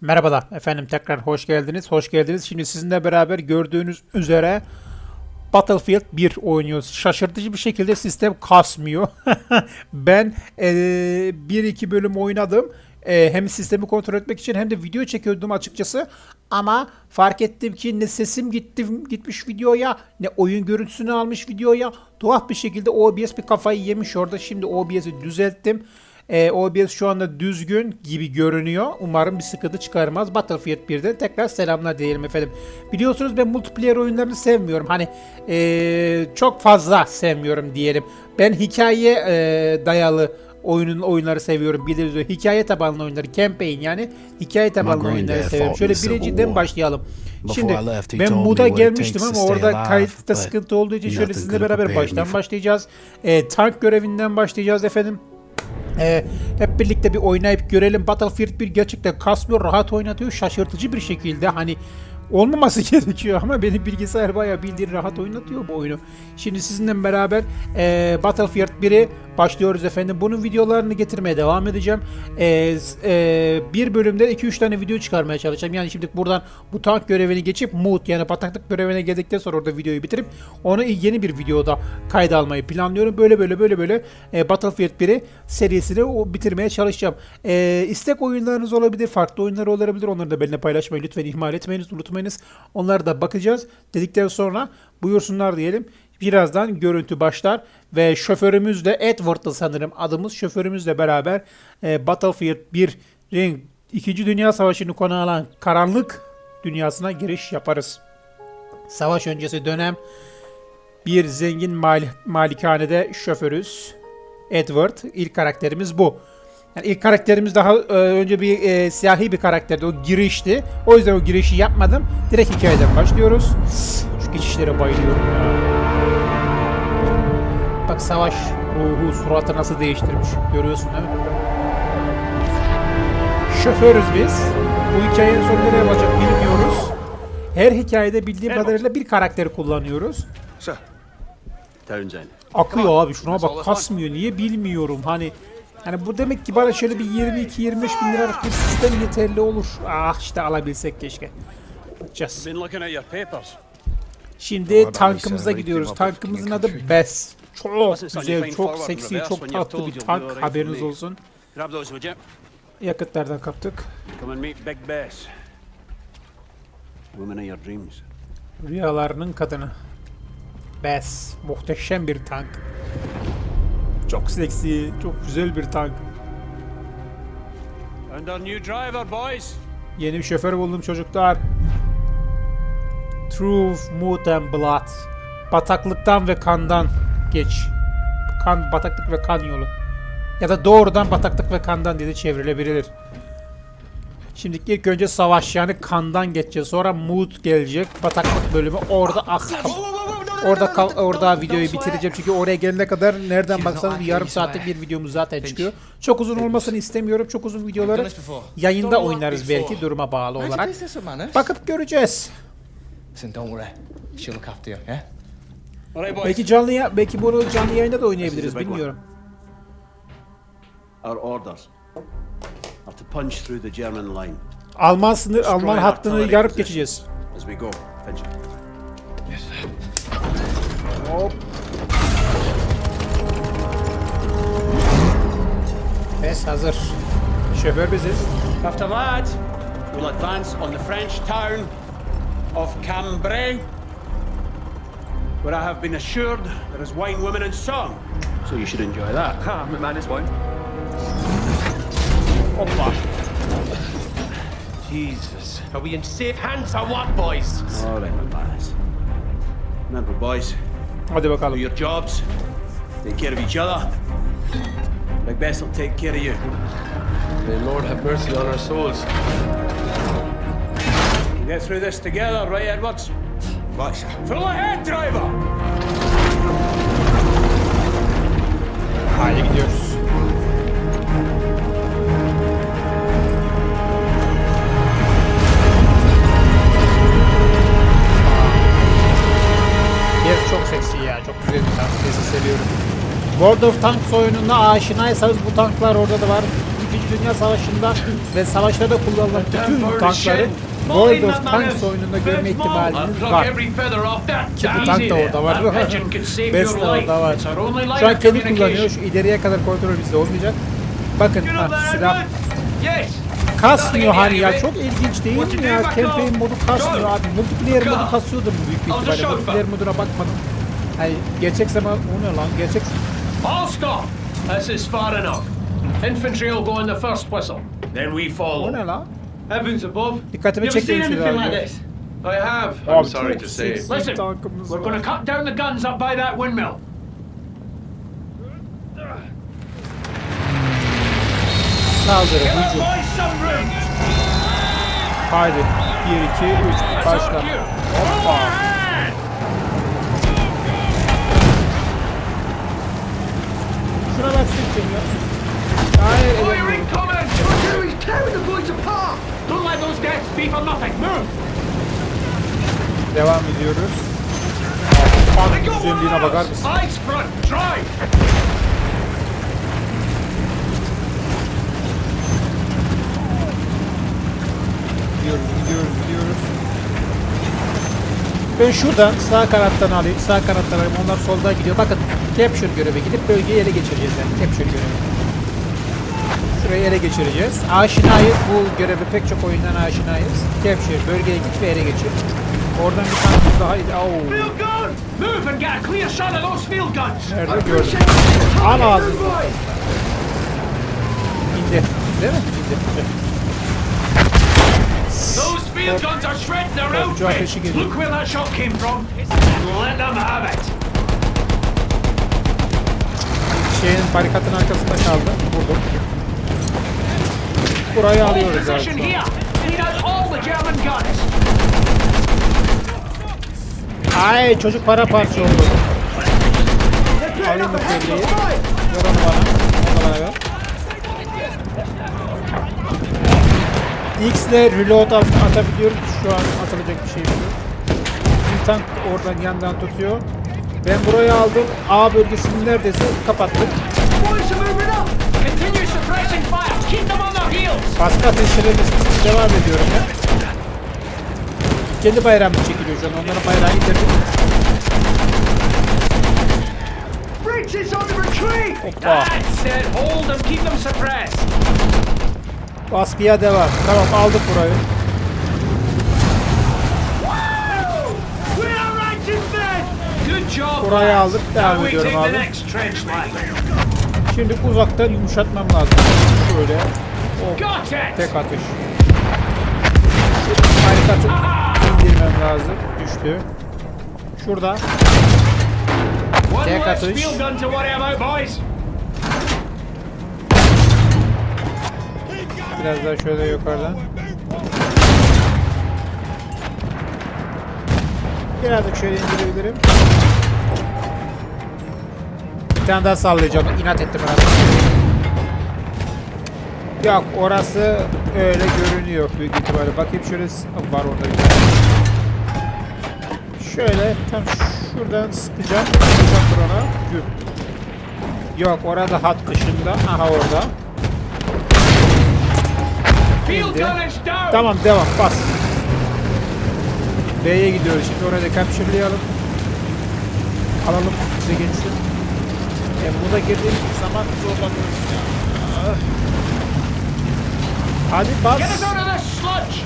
Merhabalar efendim tekrar hoş geldiniz. Hoş geldiniz. Şimdi sizinle beraber gördüğünüz üzere Battlefield 1 oynuyoruz. Şaşırtıcı bir şekilde sistem kasmıyor. ben 1-2 bölüm oynadım. Eee, hem sistemi kontrol etmek için hem de video çekiyordum açıkçası. Ama fark ettim ki ne sesim gitti gitmiş videoya ne oyun görüntüsünü almış videoya. Tuhaf bir şekilde OBS bir kafayı yemiş orada. Şimdi OBS'i düzelttim. E, OBS şu anda düzgün gibi görünüyor. Umarım bir sıkıntı çıkarmaz. Battlefield 1'den tekrar selamlar diyelim efendim. Biliyorsunuz ben multiplayer oyunlarını sevmiyorum. Hani e, çok fazla sevmiyorum diyelim. Ben hikaye e, dayalı oyunun oyunları seviyorum. Gibi hikaye tabanlı oyunları, campaign yani hikaye tabanlı oyunları seviyorum. Şöyle birinciden başlayalım. Şimdi ben it gelmiştim ama orada kayıtta sıkıntı olduğu için şöyle sizinle beraber baştan başlayacağız. E, tank görevinden başlayacağız efendim. Ee, hep birlikte bir oynayıp görelim. Battlefield 1 gerçekten kasmıyor, rahat oynatıyor. Şaşırtıcı bir şekilde hani olmaması gerekiyor ama benim bilgisayar bayağı bildiğin rahat oynatıyor bu oyunu. Şimdi sizinle beraber e, Battlefield 1'i başlıyoruz efendim. Bunun videolarını getirmeye devam edeceğim. E, e, bir bölümde 2-3 tane video çıkarmaya çalışacağım. Yani şimdi buradan bu tank görevini geçip mood yani bataklık görevine geldikten sonra orada videoyu bitirip onu yeni bir videoda kayda almayı planlıyorum. Böyle böyle böyle böyle e, Battlefield 1'i serisini o bitirmeye çalışacağım. E, istek oyunlarınız olabilir, farklı oyunlar olabilir. Onları da benimle paylaşmayı lütfen ihmal etmeyiniz, unutmayınız. Onlara da bakacağız. Dedikten sonra buyursunlar diyelim. Birazdan görüntü başlar ve şoförümüz de Edward'dı sanırım adımız. Şoförümüzle beraber e, Battlefield 1'in 2. Dünya Savaşı'nı konu alan karanlık dünyasına giriş yaparız. Savaş öncesi dönem bir zengin mali- malikanede şoförüz. Edward. İlk karakterimiz bu. Yani ilk karakterimiz daha e, önce bir e, siyahi bir karakterdi. O girişti. O yüzden o girişi yapmadım. Direkt hikayeden başlıyoruz. Şu geçişlere bayılıyorum ya. Bak savaş ruhu suratı nasıl değiştirmiş. Görüyorsun değil mi? Şoförüz biz. Bu hikayenin sonu nereye olacak bilmiyoruz. Her hikayede bildiğim kadarıyla bir karakteri kullanıyoruz. Akıyor abi şuna bak kasmıyor niye bilmiyorum hani hani bu demek ki bana şöyle bir 22-25 bin liralık bir sistem yeterli olur. Ah işte alabilsek keşke. Papers. Şimdi tankımıza gidiyoruz. Tankımızın adı Bess. Çok güzel, çok seksi, çok tatlı bir tank haberiniz olsun. Yakıtlardan kaptık. Rüyalarının kadını. Bess. Muhteşem bir tank. Çok seksi, çok güzel bir tank. And our new driver, boys. Yeni bir şoför buldum çocuklar. Truth, Mood and Blood. Bataklıktan ve kandan geç. Kan, bataklık ve kan yolu. Ya da doğrudan bataklık ve kandan diye de çevrilebilir. Şimdi ilk önce savaş yani kandan geçeceğiz. Sonra mood gelecek. Bataklık bölümü. Orada ah Orada kal- orada videoyu bitireceğim çünkü oraya gelene kadar nereden baksanız bir yarım saatlik bir videomuz zaten çıkıyor. Çok uzun olmasını istemiyorum. Çok uzun videoları yayında oynarız belki duruma bağlı olarak. Bakıp göreceğiz. Belki canlı ya belki bunu canlı yayında da oynayabiliriz bilmiyorum. Our orders are to punch through the German line Alman sınır Alman hattını yarıp geçeceğiz. as we go. Finch. Hop. Bes hazır. Şoför biziz. After that, we'll advance on the French town of Cambrai, where I have been assured there is wine, women, and song. So you should enjoy that. Ah, man is one. Hoppa. Jesus. Are we in safe hands or what, boys? All right, my lads. Remember, boys, Hadi do bakalım. your jobs, take care of each other. Bess will take care of you. May Lord have mercy on our souls. We'll get through this together, right, Edwards? Right, sir. Full ahead, driver! Haydi gidiyoruz. Çok seksi ya. Çok güzel bir tank. Sesi seviyorum. World of Tanks oyununa aşinaysanız bu tanklar orada da var. İkinci Dünya Savaşı'nda ve savaşlarda kullanılan bütün tankları World of Tanks oyununda görme ihtimaliniz var. Şimdi tank da orada var. Best de orada var. Şu an kendi kullanıyor. Şu ileriye kadar kontrol bizde olmayacak. Bakın ha, silah kasmıyor hani ya çok ilginç değil mi ya campaign modu kasmıyor abi multiplayer modu kasıyordur büyük bir ihtimalle multiplayer moduna bakmadım hani gerçek zaman o ne lan gerçek All stop! This is far enough. Infantry will go on the first whistle. Then we o follow. ne lan Heavens above. dikkatimi çekti seen bir şeyler like this? I have. I'm Abi sorry to say. Listen, we're going to cut down the guns up by that windmill. Saldırı hücum. Haydi 1 2 3 That's başla hoppa şuna bak sıktım ya hayır edemiyorum. incoming! Look he's tearing the boys apart! Don't let those deaths be for nothing. Move! devam ediyoruz Tank güzelliğine bakar mısın Gidiyoruz, gidiyoruz, gidiyoruz. Ben şuradan sağ kanattan alayım. Sağ kanattan alayım. Onlar soldan gidiyor. Bakın capture görevi gidip bölgeyi ele geçireceğiz yani. Capture görevi. Şurayı ele geçireceğiz. Aşinayız. Bu görevi pek çok oyundan aşinayız. Capture. Bölgeye git ve ele geçir. Oradan bir tane daha... Oo. Field gun! Move and get a clear shot of those field guns! Nerede gördüm. Al ağzını. İndi. Değil mi? İndi. Field guns are shredding their outfit! Look where that shot came from! Let them have it! Şeyin barikatın arkasında kaldı. Vurdum. Burayı alıyoruz guns! Ay çocuk para parça oldu. Alayım bu kelleyi. Onu bana. Da bana ver. X ile reload at atabiliyoruz. Şu an atılacak bir şey yok. Bizim tank oradan yandan tutuyor. Ben burayı aldım. A bölgesini neredeyse kapattık. Baskı ateşlerine devam ediyorum ya. Kendi bayrağım çekiliyor şu an. Onların bayrağı indirdim. Hoppa. That's it! Hold them, keep them suppressed! Baskıya devam. Tamam aldık burayı. Burayı aldık, devam ediyorum abi. Şimdi uzaktan yumuşatmam lazım. Şöyle. Oh, tek atış. Barikatı indirmem lazım. Düştü. Şurada. Tek atış. Biraz daha şöyle yukarıdan. Birazcık şöyle indirebilirim. Bir tane daha sallayacağım. İnat ettim herhalde. Yok orası öyle görünüyor büyük ihtimalle. Bakayım şöyle var orada bir tane. Şöyle tam şuradan sıkacağım. Sıkacağım. Güm. Yok orada hat dışında. Aha orada. İndi. Tamam devam bas. B'ye gidiyoruz şimdi oraya da capture'layalım. Alalım bize geçsin. E, burada girdiğimiz zaman zorlanıyoruz ya. Ah. Hadi bas. Get us out of this sludge!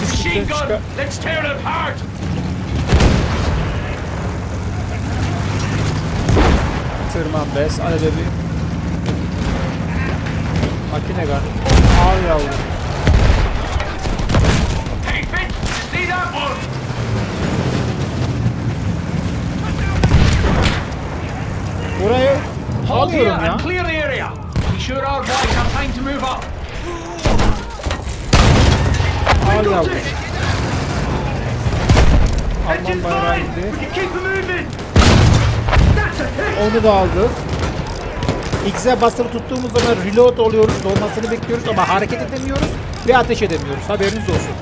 Machine gun! Let's tear it apart! Tırman bes. Hadi bebeğim. Makine gun. Al yavrum. Hey, Fitz! See that one? Burayı alıyorum ya. clear the area. Be sure our boys have time to move up. Al yavrum. Alman bayrağı indi. Onu da aldık. X'e basılı tuttuğumuz zaman reload oluyoruz. Dolmasını bekliyoruz ama hareket edemiyoruz ve ateş edemiyoruz. Haberiniz olsun.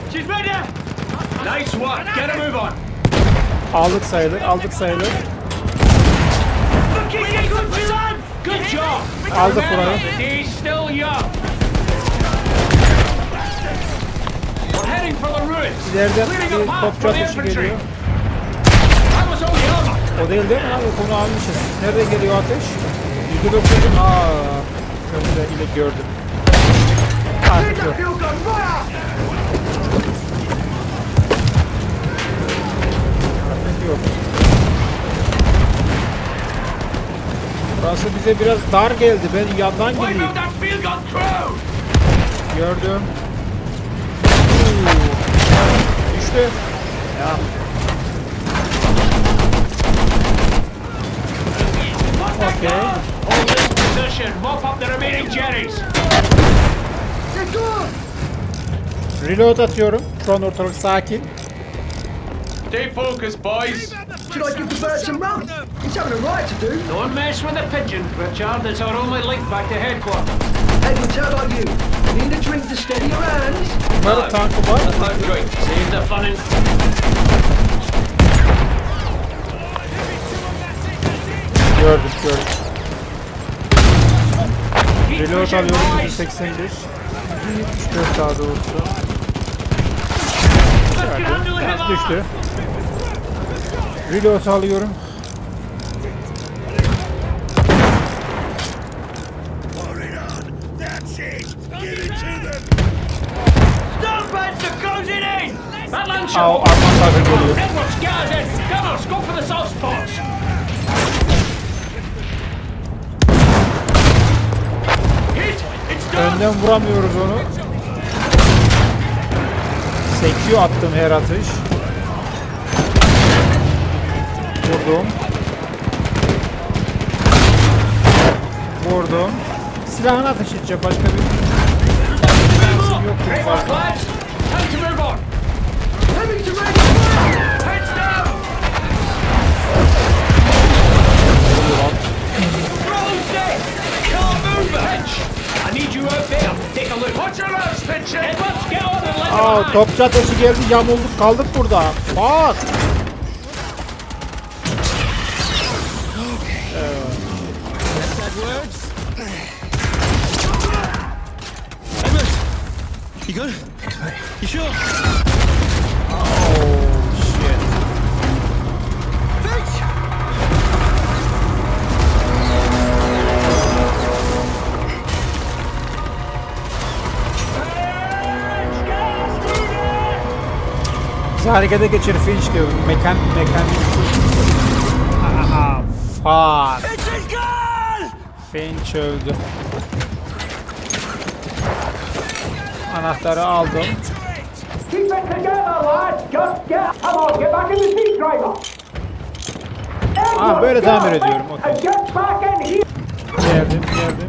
Nice one. Get a move on. Aldık sayılır, aldık sayılır. Good job. Aldık burayı. İleride bir topçu ateşi geliyor. O değil değil mi abi? Konu almışız. Nerede geliyor ateş? %9'un aa. Önünde ile gördüm. Artık yok. Artık yok. Burası bize biraz dar geldi. Ben yandan gideyim. Gördüm. Uuu. Düştü. Ya. Okay. Gun? Hold this position. Mop up the remaining jerrys. Reload atıyorum. Şu an ortalık sakin. Stay focused, boys. Should I give the bird some run? He's having a right to do. Don't mess with the pigeon, Richard. It's our only link back to headquarters. Edwards, how about you? Need a drink to steady your hands? Bunların tankı var. That's right. Save the fun and Gördüm gördüm. Reload alıyorum boys. 181. 174 daha doğrusu. All. düştü. Reload alıyorum. Stonebands are closing in! Önden vuramıyoruz onu. Sekiyor attım her atış. Vurdum. Vurdum. Silahını ateş edeceğim başka bir... Yok fazla. Aa topçu ateşi geldi yamulduk kaldık burada. Fuck. Harekete geçir Finch diyor. Mekan mekanik. Aha, fuck. Finch öldü. Anahtarı aldım. Ah böyle tamir ediyorum. Here! Geldim geldim.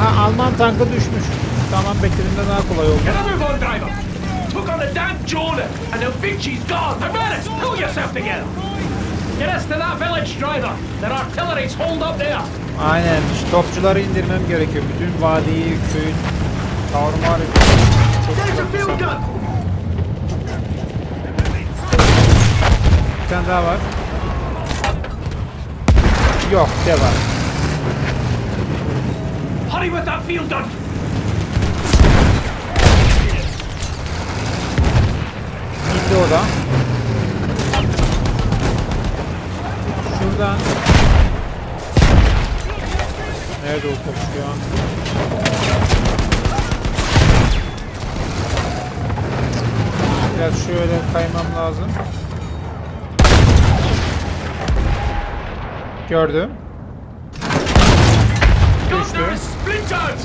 Ha Alman tankı düşmüş. Tamam beklediğimden daha kolay oldu. Took on the damn Jordan, and the Vinci's gone! Hermanus, pull yourself together! Get us to that village, driver! Their artillery's holed up there! Aynen. şu Topçuları indirmem gerekiyor. Bütün vadiyi, köyün tarumar! Bir tane daha var. Yok, devam. Hurry with that field gun! Gitti o da. Şuradan. Nerede o topçu ya? Biraz şöyle kaymam lazım. Gördüm. Splintered!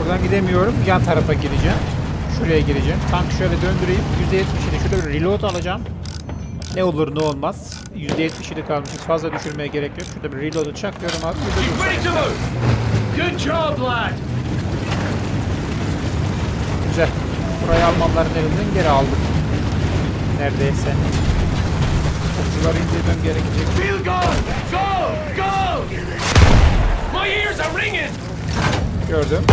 Buradan gidemiyorum. Yan tarafa gireceğim. Şuraya gireceğim. Tank şöyle döndüreyim. %70'ini şurada bir reload alacağım. Ne olur ne olmaz. %77 kalmışız. Fazla düşürmeye gerek yok. Şurada bir reload'u çakıyorum abi. Good job, lad! Güzel. Burayı Almanların elinden geri aldım. Neredeyse. Okçuları indirmem gerekecek. Field gun! Go! Go! My ears are ringing! Gördüm.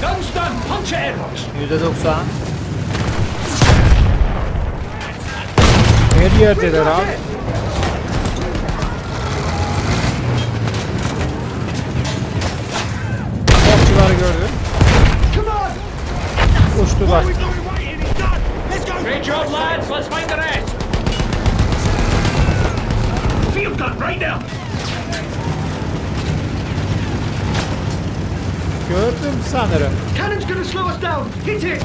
Guns done! Punch it, Edwards! %90. Her yerdeler abi. Okçuları gördüm. Come on! Kavuştular. Great job, lads. Let's find the rest. Field gun right now. Gördüm sanırım. Cannon's gonna slow us down. Hit it!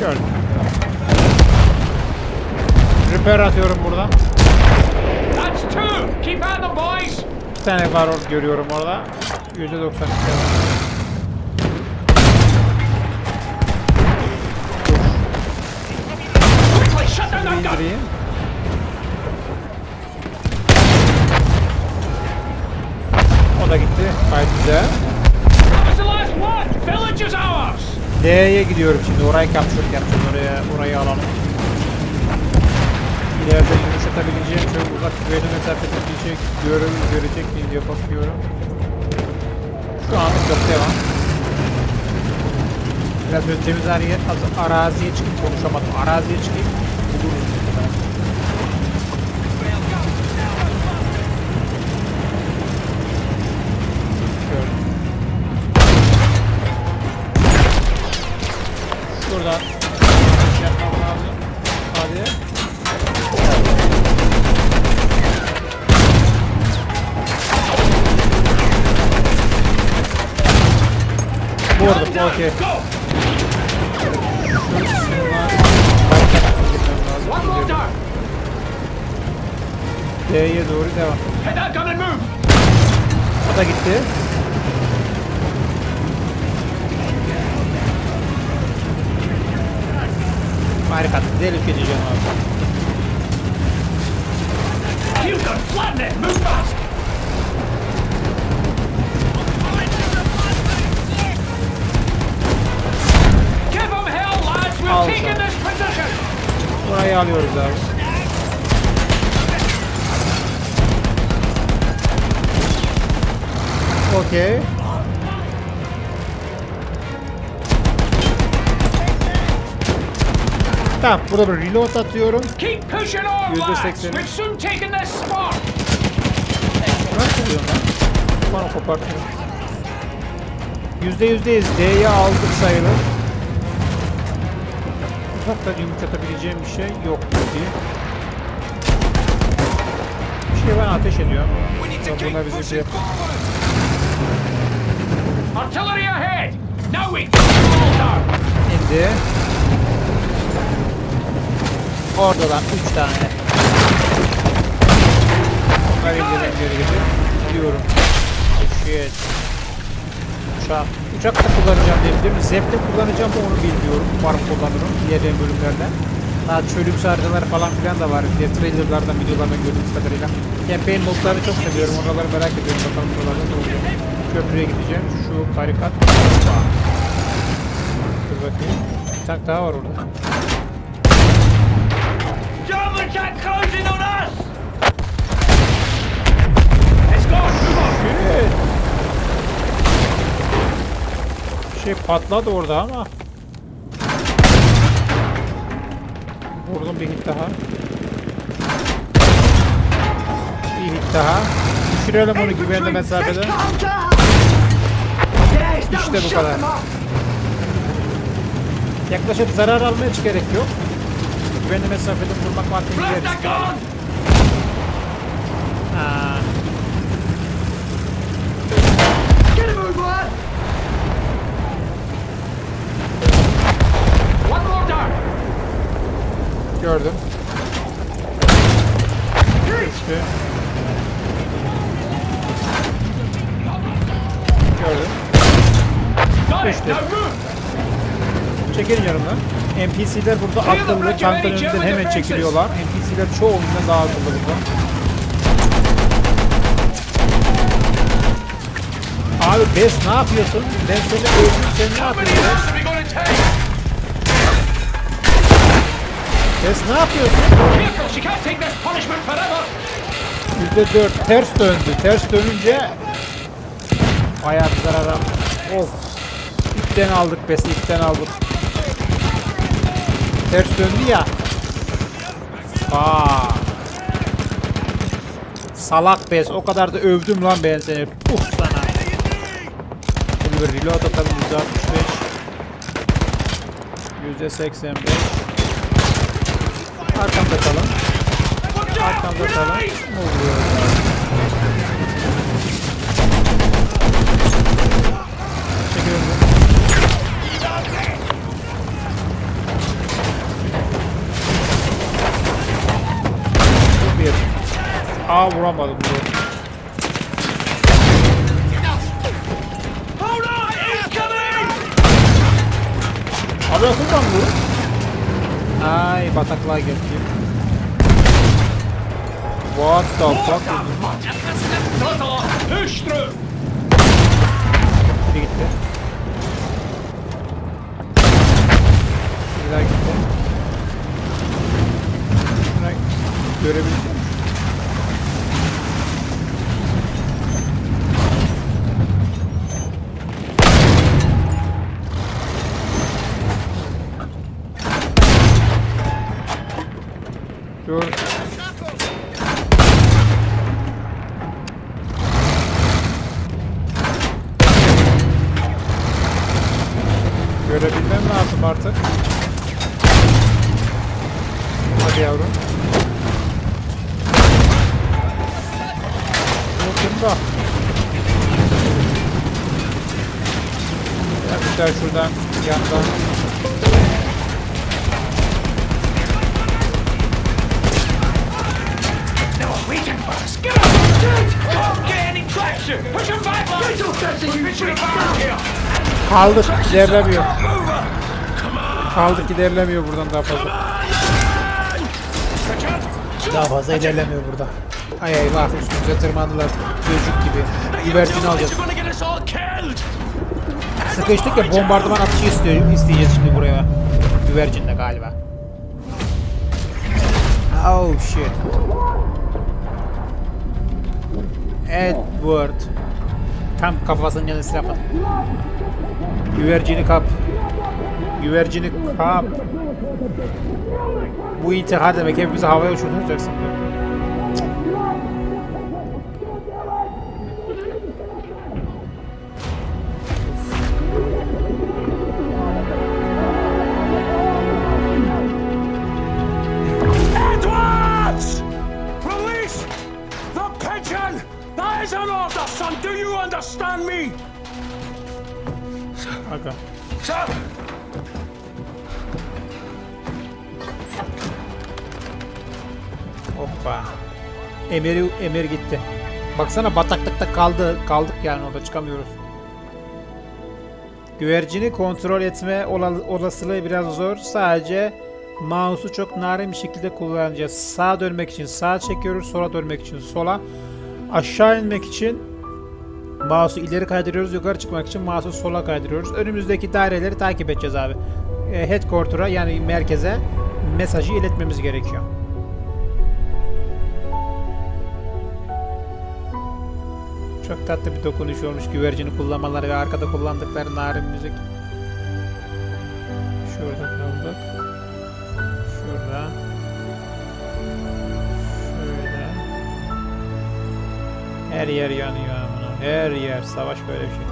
Gördüm. Repair atıyorum buradan. That's two. Keep at them, boys. Bir tane var or- görüyorum orada. %92 var. İndireyim. O da gitti. Gayet güzel. D'ye gidiyorum şimdi. Orayı capture yapacağız. Oraya, orayı alalım. İleride yumuşatabileceğim şöyle uzak güvenli mesafede bir şey gör, görecek miyim diye bakıyorum. Şu an yok devam. Biraz böyle temiz araziye, az- araziye çıkıp konuşamadım. Araziye çıkayım. Burayı alıyoruz abi. Okey. Tamam burada bir reload atıyorum. Yüzde spot. Nasıl oluyor lan? Bana kopartıyorum. Yüzde yüzdeyiz. D'yi aldık sayılır. Uzaktan yumuşatabileceğim bir şey yok gibi. Bir şey bana ateş ediyor. Yok, Bunlar bizi şey Artillery ahead. Now down. indi. Oradan 3 tane. Onları indirdim geri gidip gidiyorum. Oh shit. Uçak. Uçak da kullanacağım diyebilirim. Zep'te kullanacağım mı onu bilmiyorum. Umarım kullanırım ilerleyen bölümlerde. Daha çölümsü haritalar falan filan da var. Diye trailerlardan, videolardan gördüğümüz kadarıyla. Campaign modlarını çok seviyorum. Oraları merak ediyorum. Bakalım buralarda ne oluyor. Köprüye gideceğim. Şu barikat. Dur bakayım. Bir tane daha var orada. Germans are closing on us. Let's go. Move on. Şey patladı orada ama. Vurdum bir hit daha. Bir hit daha. Düşürelim onu güvenli mesafede. Yes, that İşte bu kadar. Yaklaşıp zarar almaya hiç gerek yok. Güvenli mesafede vurmak gun. Ha. Get a move Gördüm. Düştü. Gördüm. Move. Çekilin yanımdan. NPC'ler burada akıllı, tankın önünden hemen çekiliyorlar. NPC'ler çoğundan daha akıllı burada. Abi Bes ne yapıyorsun? Ben seni öldüm, sen ne yapıyorsun? Bes ne yapıyorsun? Yüzde dört ters döndü. Ters dönünce bayağı bir zarar aldı. Of. İpten aldık Bes'i ipten aldık. Ters döndü ya. Aa. Salak bez. O kadar da övdüm lan ben seni. Puh sana. Bir reload atalım. 165. %85. Arkamda kalın. Arkamda kalın. Ne oluyor? Çekiyorum. Bir. Aa vuramadım bunu. Abi nasıl lan bu? Ay bataklığa geldim. What the fuck? Biri gitti. Biri daha gitti. Bırak. Dur. Görebilmem lazım artık. Hadi yavrum. Vurdum da. Ya bir şuradan yandan. Kaldık. ilerlemiyor. Kaldık ilerlemiyor buradan daha fazla. Daha fazla ilerlemiyor burada. Ay ay bak üstümüze tırmandılar. Gözcük gibi. Güvercin alacağız. Sıkıştık ya bombardıman atışı istiyor, isteyeceğiz şimdi buraya. Güvercinle galiba. Oh shit. Edward. Tam kafasının yanına silah at. Güvercini kap. Güvercini kap. Bu intihar demek hepimizi havaya uçuracaksın diyor. Emir'i Emir gitti. Baksana bataklıkta kaldı. Kaldık yani orada çıkamıyoruz. Güvercini kontrol etme ola- olasılığı biraz zor. Sadece mouse'u çok narin bir şekilde kullanacağız. Sağa dönmek için sağa çekiyoruz. Sola dönmek için sola. Aşağı inmek için mouse'u ileri kaydırıyoruz. Yukarı çıkmak için mouse'u sola kaydırıyoruz. Önümüzdeki daireleri takip edeceğiz abi. E, Headquarter'a yani merkeze mesajı iletmemiz gerekiyor. Çok tatlı bir dokunuş olmuş güvercini kullanmaları ve arkada kullandıkları narin müzik. Şurada kaldık. Şurada. Şöyle. Her yer yanıyor amına. Her yer. Savaş böyle bir şey.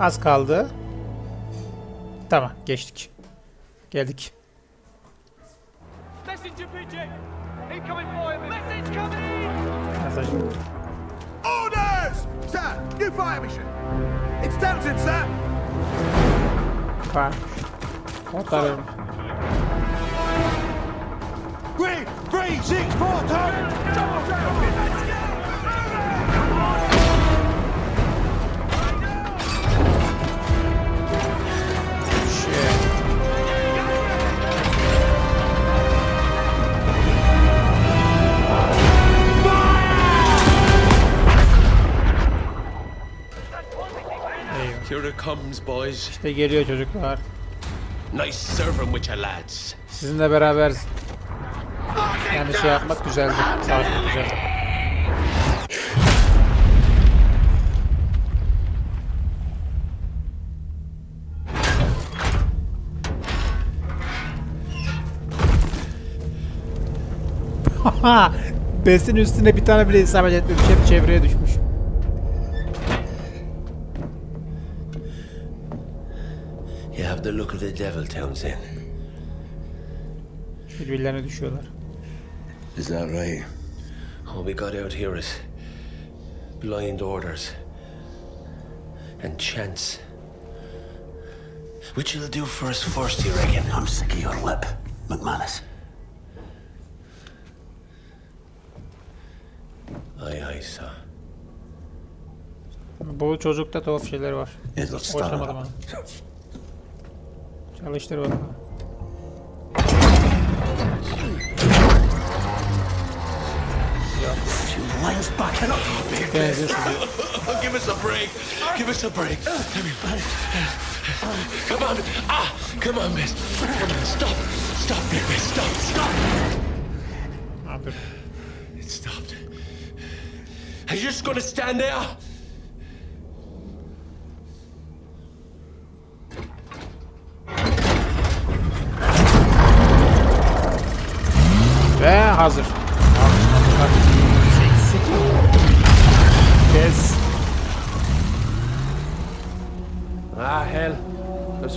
Az kaldı. Tamam geçtik. Geldik. Fire! Mesaj. Orders! Sir, new fire mission. It's Townsend, sir. Var. Kurtarıyorum. Green, three, six, four, two. Shit. Here it comes boys. İşte geliyor çocuklar. Nice serving with your lads. Sizinle beraber yani şey yapmak güzeldi. Savaşmak güzeldi. Bes'in üstüne bir tane bile isabet etmemiş. Şey Hep çevreye düşmüş. Have the devil, Townsend. Birbirlerine düşüyorlar. Is that right? All we got out here is blind orders and chance. Which will do for us first, you reckon? I'm sick of your lip, McManus. Aye, aye, sir. Bu çocukta tuhaf şeyler var. Hoşlamadım onu. Çalıştır bakalım. Lines backing up. Benziyor sizi. Give us a break. Give us a break. Come on. Ah, come on, miss. Come on, stop. Stop, big miss. Stop, stop. Abi. It stopped. Are you just gonna stand there?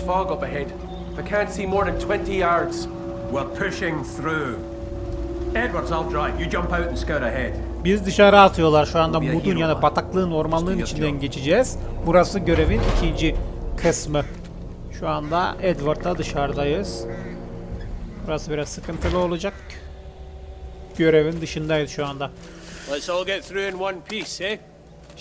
There's fog up ahead. I can't see more than 20 yards. We're pushing through. Edwards, I'll drive. You jump out and scout ahead. Biz dışarı atıyorlar şu anda ya, Mudun yani var. bataklığın ormanlığın içinden geçeceğiz. Burası görevin ikinci kısmı. Şu anda Edward'da dışarıdayız. Burası biraz sıkıntılı olacak. Görevin dışındayız şu anda. Let's all get through in one piece, eh?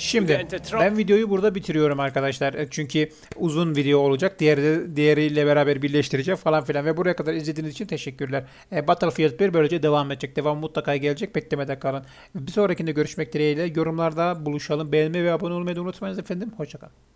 Şimdi ben videoyu burada bitiriyorum arkadaşlar. E, Çünkü uzun video olacak. Diğeri, diğeriyle beraber birleştireceğim falan filan. Ve buraya kadar izlediğiniz için teşekkürler. E, Battlefield 1 böylece devam edecek. Devam mutlaka gelecek. Beklemede kalın. Bir sonrakinde görüşmek dileğiyle. Yorumlarda buluşalım. Beğenmeyi ve abone olmayı unutmayınız efendim. Hoşçakalın.